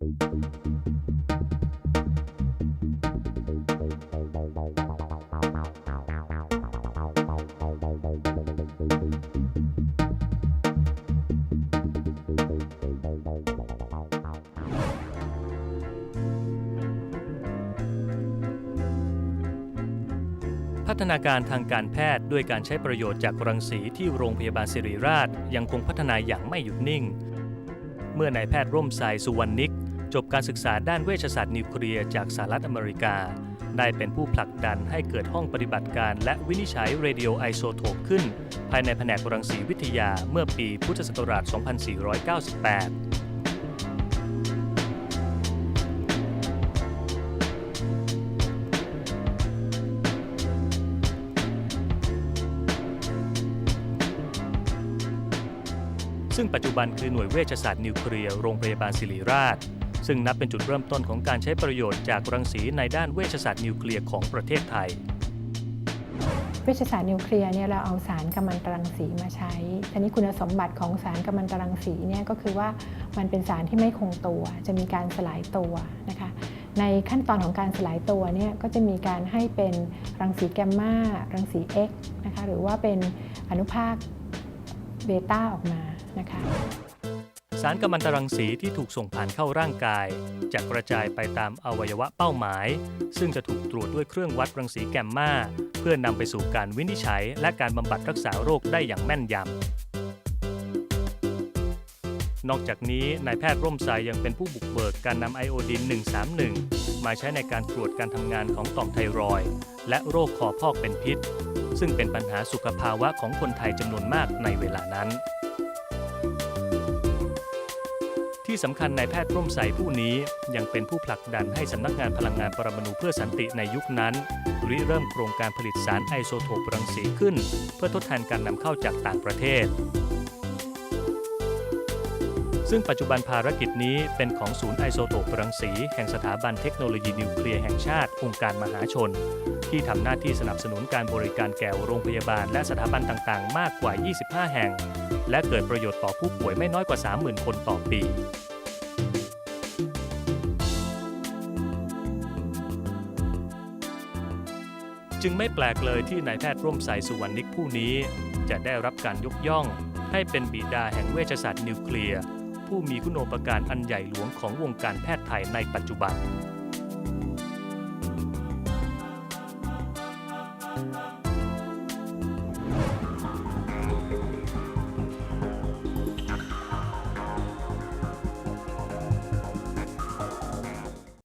พัฒนาการทางการแพทย์ด้วยการใช้ประโยชน์จากรังสีที่โรงพยาบาลสิริราชยังคงพัฒนาอย่างไม่หยุดนิ่ง เมื่อนายแพทย์ร่มไทรสุวรรณนิก จบการศึกษาด้านเวชศาสตร์นิวเคลียร์จากสหรัฐอเมริกา ได้เป็นผู้ผลักดันให้เกิดห้องปฏิบัติการและวินิจฉัยเรดิโอไอโซโทปขึ้น ภายในแผนกรังสีวิทยาเมื่อปีพุทธศักราช 2498ซึ่งปัจจุบันคือหน่วยเวชศาสตร์นิวเคลียร์โรงพยาบาลศิริราช ซึ่งนับเป็นจุดเริ่มต้นของการใช้ประโยชน์จากรังสีในด้านเวชศาสตร์นิวเคลียร์ของประเทศไทย เวชศาสตร์นิวเคลียร์เนี่ยเราเอาสารกัมมันตรังสีมาใช้ทีนี้คุณสมบัติของสารกัมมันตรังสีเนี่ยก็คือว่ามันเป็นสารที่ไม่คงตัว จะมีการสลายตัวนะคะ ในขั้นตอนของการสลายตัวเนี่ยก็จะมีการให้เป็นรังสีแกมมารังสี X นะคะหรือว่าเป็นอนุภาคเบต้าออกมานะคะ สารกัมมันตรังสีที่ถูกส่งผ่านเข้าร่างกาย จะกระจายไปตามอวัยวะเป้าหมาย ซึ่งจะถูกตรวจด้วยเครื่องวัดรังสีแกมมาเพื่อนำไปสู่การวินิจฉัย และการบำบัดรักษาโรคได้อย่างแม่นยำ นอกจากนี้นายแพทย์ร่มไทรยังเป็นผู้บุกเบิกการนำไอโอดิน 131 มาใช้ในการตรวจการทำงานของต่อมไทรอยด์และโรคคอพอกเป็นพิษ ซึ่งเป็นปัญหาสุขภาวะของคนไทยจำนวนมากในเวลานั้น ที่สำคัญนายแพทย์ร่มใสผู้นี้ยังเป็นผู้ผลักดันให้สำนักงานพลังงานปรมาณูเพื่อสันติในยุคนั้นริเริ่มโครงการผลิตสารไอโซโทปรังสีขึ้น เพื่อทดแทนการนำเข้าจากต่างประเทศ ซึ่งปัจจุบันภารกิจนี้เป็นของศูนย์ไอโซโทปรังสี แห่งสถาบันเทคโนโลยีนิวเคลียร์แห่งชาติ องค์การมหาชน ที่ทำหน้าที่สนับสนุนการบริการแก่โรงพยาบาลและสถาบันต่างๆ มากกว่า 25 แห่ง และเกิดประโยชน์ต่อผู้ป่วยไม่น้อยกว่า 30,000 คนต่อปีจึงไม่แปลกเลยที่นายแพทย์ร่วมใสสุวรรณิกผู้นี้ จะได้รับการยกย่อง ให้เป็นบิดาแห่งเวชศาสตร์นิวเคลียร์ ผู้มีคุณโอปการอันใหญ่หลวงของวงการแพทย์ไทยในปัจจุบัน